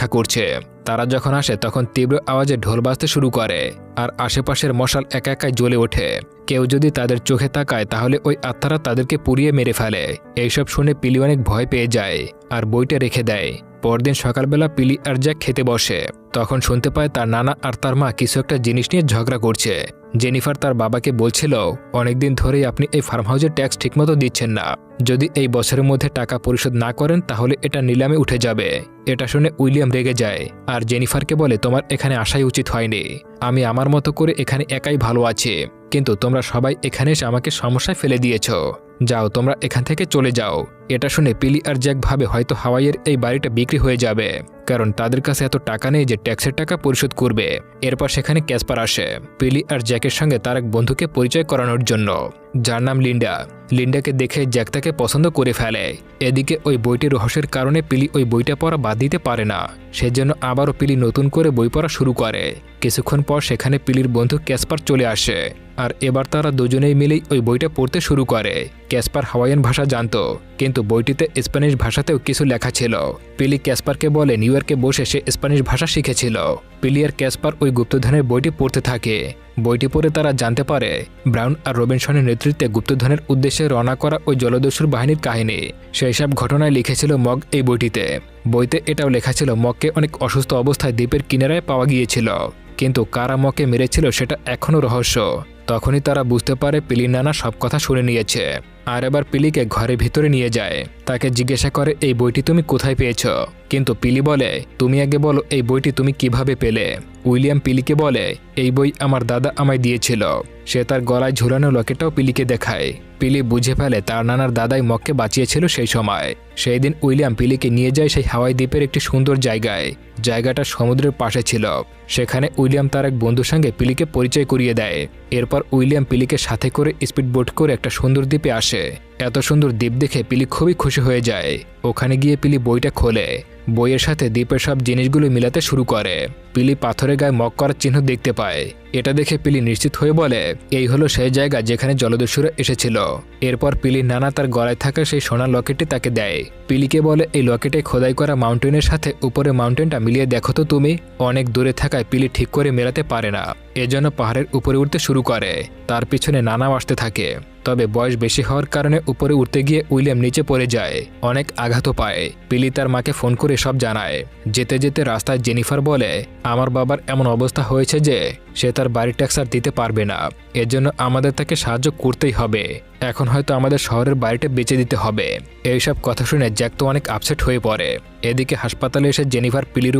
অপেক্ষা করছে। তারা যখন আসে, তখন তীব্র আওয়াজে ঢোল বাজতে শুরু করে আর আশেপাশের মশাল একা একাই জ্বলে ওঠে। কেউ যদি তাদের চোখে তাকায়, তাহলে ওই আত্মারা তাদেরকে পুড়িয়ে মেরে ফেলে। এইসব শুনে পিলি অনেক ভয় পেয়ে যায় আর বইটা রেখে দেয়। পরদিন সকালবেলা পিলি আর জ্যাক খেতে বসে। তখন শুনতে পায় তার নানা আর তার মা কিছু একটা জিনিস নিয়ে ঝগড়া করছে। জেনিফার তার বাবাকে বলছিল, অনেকদিন ধরেই আপনি এই ফার্ম হাউসের ট্যাক্স ঠিকমতো দিচ্ছেন না। যদি এই বছরের মধ্যে টাকা পরিশোধ না করেন, তাহলে এটা নিলামে উঠে যাবে। এটা শুনে উইলিয়াম রেগে যায়। আর জেনিফারকে বলে, তোমার এখানে আসাই উচিত হয়নি। আমি আমার মতো করে এখানে একাই ভালো আছি। কিন্তু তোমরা সবাই এখানে এসে আমাকে সমস্যায় ফেলে দিয়েছ। যাও, তোমরা এখান থেকে চলে যাও। এটা শুনে পিলি আর জ্যাক ভাবে হয়তো হাওয়াইয়ের এই বাড়িটা বিক্রি হয়ে যাবে, কারণ তাদের কাছে এত টাকা নেই যে ট্যাক্সের টাকা পরিশোধ করবে। এরপর সেখানে ক্যাসপার আসে, পিলি আর জ্যাকের সঙ্গে তার এক বন্ধুকে পরিচয় করানোর জন্য। যার নাম লিন্ডা। লিন্ডাকে দেখে জ্যাক তাকে পছন্দ করে ফেলে। এদিকে ওই বইটি রহস্যের কারণে পিলি ওই বইটা পড়া বাদ দিতে পারে না। সেজন্য আবারও পিলি নতুন করে বই পড়া শুরু করে। কিছুক্ষণ পর সেখানে পিলির বন্ধু ক্যাসপার চলে আসে। আর এবার তারা দুজনেই মিলেই ওই বইটা পড়তে শুরু করে। ক্যাসপার হাওয়াইয়ান ভাষা জানত, কিন্তু বইটিতে স্প্যানিশ ভাষাতেও কিছু লেখা ছিল। পিলি ক্যাসপারকে বলে নিউ ইয়র্কে বসে সে স্প্যানিশ ভাষা শিখেছিল। পিলি আর ক্যাসপার ওই গুপ্তধনের বইটি পড়তে থাকে। বইটি পড়ে তারা জানতে পারে, ব্রাউন আর রবিনসনের নেতৃত্বে গুপ্তধনের উদ্দেশ্যে রওনা করা ওই জলদস্যুর বাহিনীর কাহিনী। সেই সব ঘটনায় লিখেছিল মগ এই বইটিতে। বইতে এটাও লেখা ছিল, মগকে অনেক অসুস্থ অবস্থায় দ্বীপের কিনারায় পাওয়া গিয়েছিল। কিন্তু কারা মকে মেরেছিল সেটা এখনও রহস্য। তখনই তারা বুঝতে পারে পিলি নানা সব কথা শুনে নিয়েছে। আর এবার পিলিকে ঘরের ভিতরে নিয়ে যায়। তাকে জিজ্ঞাসা করে, এই বইটি তুমি কোথায় পেয়েছ? কিন্তু পিলি বলে, তুমি আগে বলো এই বইটি তুমি কীভাবে পেলে? উইলিয়াম পিলিকে বলে, এই বই আমার দাদা আমায় দিয়েছিল। সে তার গলায় ঝুলানো লকেটটাও পিলিকে দেখায়। পিলি বুঝে ফেলে তার নানার দাদাই মককে বাঁচিয়েছিল সেই সময়। সেই দিন উইলিয়াম পিলিকে নিয়ে যায় সেই হাওয়াই দ্বীপের একটি সুন্দর জায়গায়। জায়গাটা সমুদ্রের পাশে ছিল। সেখানে উইলিয়াম তার এক বন্ধুর সঙ্গে পিলিকে পরিচয় করিয়ে দেয়। এরপর উইলিয়াম পিলিকে সাথে করে স্পিডবোট করে একটা সুন্দর দ্বীপে আসে। এত সুন্দর দ্বীপ দেখে পিলি খুবই খুশি হয়ে যায়। ওখানে গিয়ে পিলি বইটা খোলে। বইয়ের সাথে দ্বীপের সব জিনিসগুলো মিলাতে শুরু করে। পিলি পাথরের গায়ে মক করার চিহ্ন দেখতে পায়। এটা দেখে পিলি নিশ্চিত হয়ে বলে, এই হলো সেই জায়গা যেখানে জলদস্যুরা এসেছিল। এরপর পিলির নানা তার গলায় থাকা সেই সোনার লকেটটি তাকে দেয়। পিলিকে বলে, এই লকেটে খোদাই করা মাউন্টেনের সাথে উপরে মাউন্টেনটা মিলিয়ে দেখো তো তুমি, অনেক দূরে থাকায় পিলি ঠিক করে মেলাতে পারে না। এজন্য পাহাড়ের উপরে উঠতে শুরু করে। তার পিছনে নানাও আসতে থাকে। তবে বয়স বেশি হওয়ার কারণে উপরে উঠতে গিয়ে উইলিয়াম নিচে পড়ে যায়। অনেক আঘাতও পায়। পিলি তার মাকে ফোন করে সব জানায়। যেতে যেতে রাস্তায় জেনিফার বলে আমার বাবার এমন অবস্থা হয়েছে যে সে তার বাড়ি ট্যাক্স আর দিতে পারবে না। এর জন্য আমাদের তাকে সাহায্য করতেই হবে। এখন হয়তো আমাদের শহরের বাড়িটা বেঁচে দিতে হবে। এইসব কথা শুনে জ্যাক তো অনেক আপসেট হয়ে পড়ে। এদিকে হাসপাতালে এসে জেনিভার পিলির